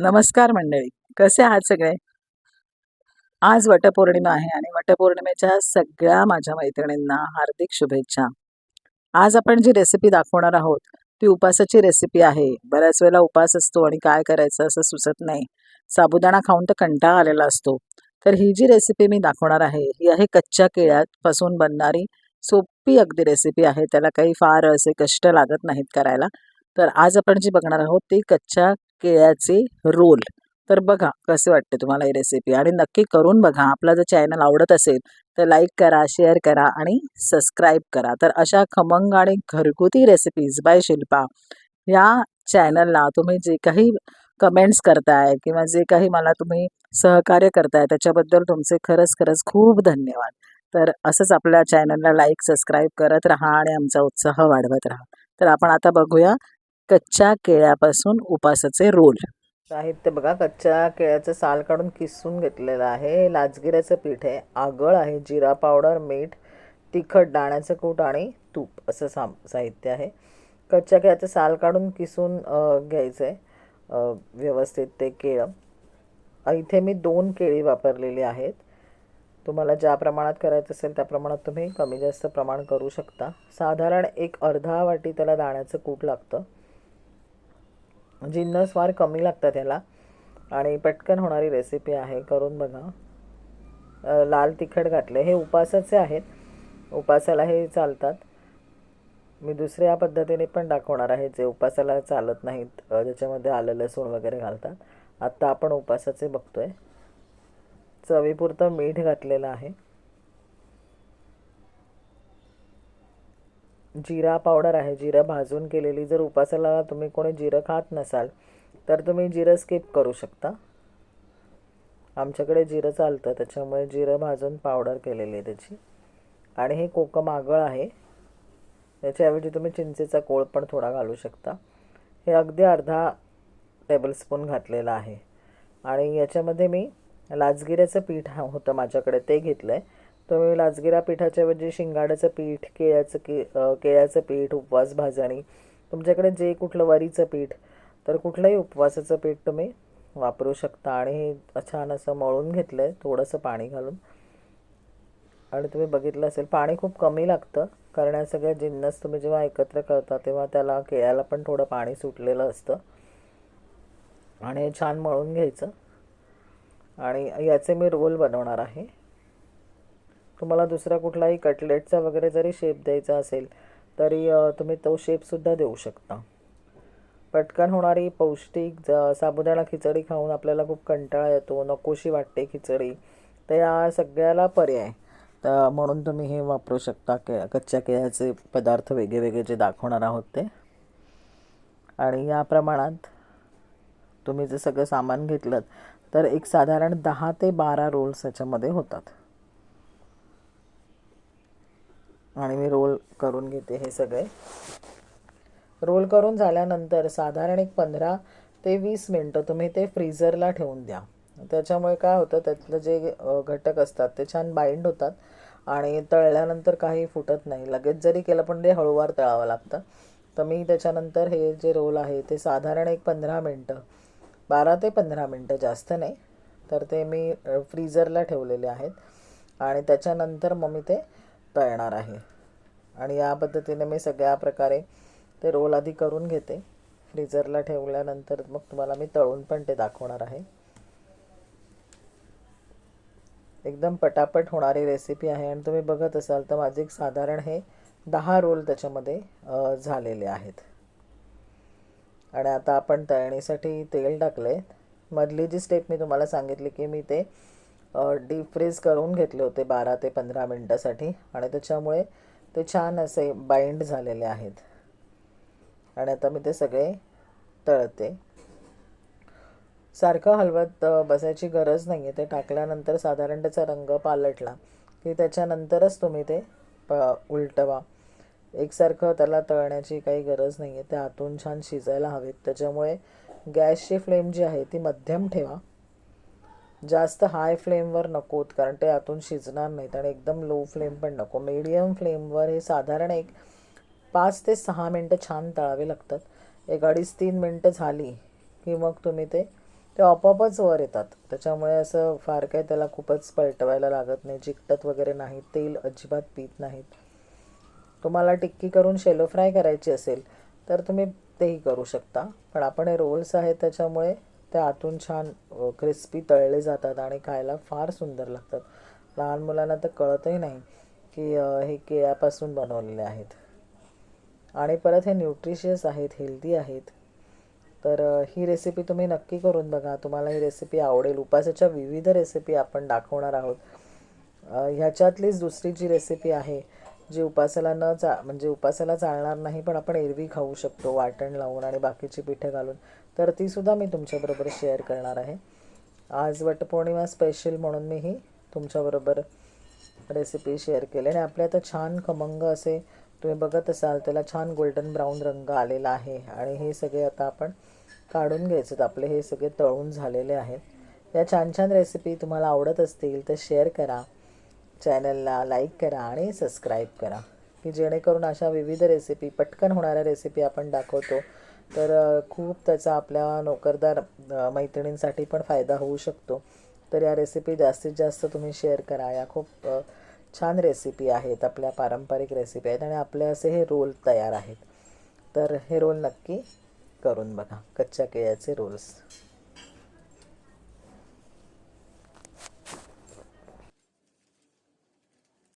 नमस्कार मंडळी. कसे आहात सगळे? आज वटपौर्णिमा आहे आणि वटपौर्णिमेच्या सगळ्या माझ्या मैत्रिणींना हार्दिक शुभेच्छा. आज आपण जी रेसिपी दाखवणार आहोत ती उपासाची रेसिपी आहे. बऱ्याच वेळेला उपास असतो आणि काय करायचं असं सुचत नाही. साबुदाणा खाऊन तर कंटाळा आलेला असतो. तर ही जी रेसिपी मी दाखवणार आहे ही आहे कच्च्या केळ्यापासून बनणारी सोपी अगदी रेसिपी आहे. त्याला काही फार असे कष्ट लागत नाहीत करायला. तर आज आपण जी बघणार आहोत ती कच्च्या केळ्याचे रोल. तर बघा कसे वाटते तुम्हाला ही रेसिपी आणि नक्की करून बघा. आपला जर चॅनल आवडत असेल तर लाईक करा शेअर करा आणि सबस्क्राईब करा. तर अशा खमंग आणि घरगुती रेसिपीज बाय शिल्पा या चॅनलला तुम्ही जे काही कमेंट्स करताय किंवा जे काही मला तुम्ही सहकार्य करताय त्याच्याबद्दल तुमचे खरंच खरंच खूप धन्यवाद. तर असंच आपल्या चॅनलला लाईक सबस्क्राईब करत राहा आणि आमचा उत्साह वाढवत राहा. तर आपण आता बघूया कच्च्या केळ्यापासून उपासाचे रोल. साहित्य बघा कच्च्या केळ्याचं साल काढून किसून घेतलेलं आहे. लाजगिऱ्याचं पीठ आहे आगळ आहे जिरा पावडर मीठ तिखट दाण्याचं कूट आणि तूप असं साम साहित्य आहे. कच्च्या केळ्याचं साल काढून किसून घ्यायचं आहे व्यवस्थित ते केळं. इथे मी दोन केळी वापरलेली आहेत. तुम्हाला ज्या प्रमाणात करायचं असेल त्या प्रमाणात तुम्ही कमी जास्त प्रमाण करू शकता. साधारण एक अर्धा वाटी त्याला दाण्याचं कूट लागतं. म्हणजे जिन्नस फार कमी लागतात त्याला आणि पटकन होणारी रेसिपी आहे करून बघा. लाल तिखट घातले हे उपासाचे आहेत. उपासाला हे चालतात. मी दुसऱ्या पद्धतीने पण दाखवणार आहे जे उपासाला चालत नाहीत. ज्याच्यामध्ये आलं लसूण वगैरे घालतात. आत्ता आपण उपासाचे बघतोय. चवीपुरतं मीठ घातलेलं आहे. जिरा पावडर आहे जिरं भाजून केलेली. जर उपासाला तुम्ही कोणी जिरं खात नसाल तर तुम्ही जिरं स्किप करू शकता. आमच्याकडे जिरं चालतं त्याच्यामुळे जिरं भाजून पावडर केलेली आहे त्याची. आणि हे कोकम आगळ आहे. त्याच्याऐवजी तुम्ही चिंचेचा कोळ पण थोडा घालू शकता. हे अगदी अर्धा टेबलस्पून घातलेलं आहे. आणि याच्यामध्ये मी लाचगिऱ्याचं पीठ होतं माझ्याकडे ते घेतलं आहे तुम्ही लाचगिरा पिठाच्या ऐवजी म्हणजे शिंगाड्याचं पीठ केळ्याचं के केळ्याचं पीठ उपवास भाजणी. तुमच्याकडे जे कुठलं वरीचं पीठ तर कुठलंही उपवासाचं पीठ तुम्ही वापरू शकता. आणि हे छान असं मळून घेतलं आहे थोडंसं पाणी घालून. आणि तुम्ही बघितलं असेल पाणी खूप कमी लागतं कारण या सगळ्या जिन्नस तुम्ही जेव्हा एकत्र करता तेव्हा त्याला केळ्याला पण थोडं पाणी सुटलेलं असतं. आणि छान मळून घ्यायचं. आणि याचे मी रोल बनवणार आहे. तुम्हाला दुसरा कुठलाही कटलेटचा वगैरे जरी शेप द्यायचा असेल तरी तुम्ही तो शेपसुद्धा देऊ शकता. पटकन होणारी पौष्टिक ज- साबुदाणा खिचडी खाऊन आपल्याला खूप कंटाळा येतो नकोशी वाटते खिचडी. तर या सगळ्याला पर्याय. तर म्हणून तुम्ही हे वापरू शकता. के कच्च्या केळ्याचे पदार्थ वेगळे वेगळे जे दाखवणार आहोत ते. आणि या प्रमाणात तुम्ही जर सगळं सामान घेतलं तर एक साधारण दहा ते बारा रोल्स याच्यामध्ये होतात. आणि मी रोल करून घेते हे सगळे. रोल करून झाल्यानंतर साधारण एक पंधरा ते वीस मिनटं तुम्ही ते फ्रीझरला ठेवून द्या. त्याच्यामुळे काय होतं त्यातलं जे घटक असतात ते छान बाइंड होतात आणि तळल्यानंतर काही फुटत नाही. लगेच जरी केलं पण ते हळूवार तळावं लागतं. तर मी त्याच्यानंतर हे जे रोल आहे ते साधारण एक पंधरा मिनटं बारा ते पंधरा मिनटं जास्त नाही. तर ते मी फ्रीझरला ठेवलेले आहेत. आणि त्याच्यानंतर मग मी ते तळणार आहे. आणि या पद्धतीने मी सगळ्या प्रकारे ते रोल आधी करून घेते. फ्रीझरला ठेवल्यानंतर मग तुम्हाला मी तळून पण ते दाखवणार आहे. एकदम पटापट होणारी रेसिपी आहे आणि तुम्ही बघत असाल तर माझे एक साधारण हे दहा रोल त्याच्यामध्ये झालेले आहेत. आणि आता आपण तळणीसाठी तेल टाकले मधली जी स्टेप मी तुम्हाला सांगितली की मी ते डीप फ्रीज करून घेतले होते बारा ते पंधरा मिनटासाठी. आणि त्याच्यामुळे ते छान असे बाइंड झालेले आहेत. आणि आता मी ते सगळे तळते. सारखं हलवत बसायची गरज नाही आहे ते टाकल्यानंतर साधारण त्याचा रंग पालटला की त्याच्यानंतरच तुम्ही ते प उलटवा. एकसारखं त्याला तळण्याची काही गरज नाही आहे ते आतून छान शिजायला हवेत. त्याच्यामुळे गॅसची फ्लेम जी आहे ती मध्यम ठेवा. जास्त हाय फ्लेमवर नकोत कारण ते आतून शिजणार नाहीत आणि एकदम लो फ्लेम पण नको. मीडियम फ्लेमवर हे साधारण एक पाच ते सहा मिनटं छान तळावे लागतात. एक अडीच तीन मिनटं झाली की मग तुम्ही ते ते आपोआपच वर येतात. त्याच्यामुळे असं फार काही त्याला खूपच पलटवायला लागत नाही. चिकटत वगैरे नाही तेल अजिबात पीत नाहीत. तुम्हाला टिक्की करून शेलो फ्राय करायची असेल तर तुम्ही तेही करू शकता. पण आपण हे रोल्स आहेत त्याच्यामुळे ते आतून छान क्रिस्पी तळले जातात आणि खायला फार सुंदर लागतात. लहान मुलांना तर कळतही नाही की हे केळ्यापासून बनवलेले आहेत. आणि परत हे न्यूट्रिशियस आहेत हेल्दी आहेत. तर ही रेसिपी तुम्ही नक्की करून बघा. तुम्हाला ही रेसिपी आवडेल. उपासाच्या विविध रेसिपी आपण दाखवणार आहोत. ह्याच्यातलीच दुसरी जी रेसिपी आहे जी उपासाला न चा म्हणजे उपासाला चालणार नाही पण आपण एरवी खाऊ शकतो वाटण लावून आणि बाकीची पिठं घालून. तर तीसुद्धा मी तुमच्याबरोबर शेअर करणार आहे. आज वटपौर्णिमा स्पेशल म्हणून मी ही तुमच्याबरोबर रेसिपी शेअर केली. आणि आपले आता छान खमंग असे तुम्ही बघत असाल त्याला छान गोल्डन ब्राऊन रंग आलेला आहे. आणि हे सगळे आता आपण काढून घ्यायचे आपले हे सगळे तळून झालेले आहेत. या छान छान रेसिपी तुम्हाला आवडत असतील तर शेअर करा. चॅनलला लाईक करा आणि सबस्क्राईब करा की जेणेकरून अशा विविध रेसिपी पटकन होणाऱ्या रेसिपी आपण दाखवतो. तर खूप त्याचा आपल्या नोकरदार मैत्रिणींसाठी पण फायदा होऊ शकतो. तर या रेसिपी जास्तीत जास्त तुम्ही शेअर करा. या खूप छान रेसिपी आहेत आपल्या पारंपरिक रेसिपी आहेत आणि आपले असे हे रोल तयार आहेत. तर हे रोल नक्की करून बघा कच्च्या केळ्याचे रोल्स.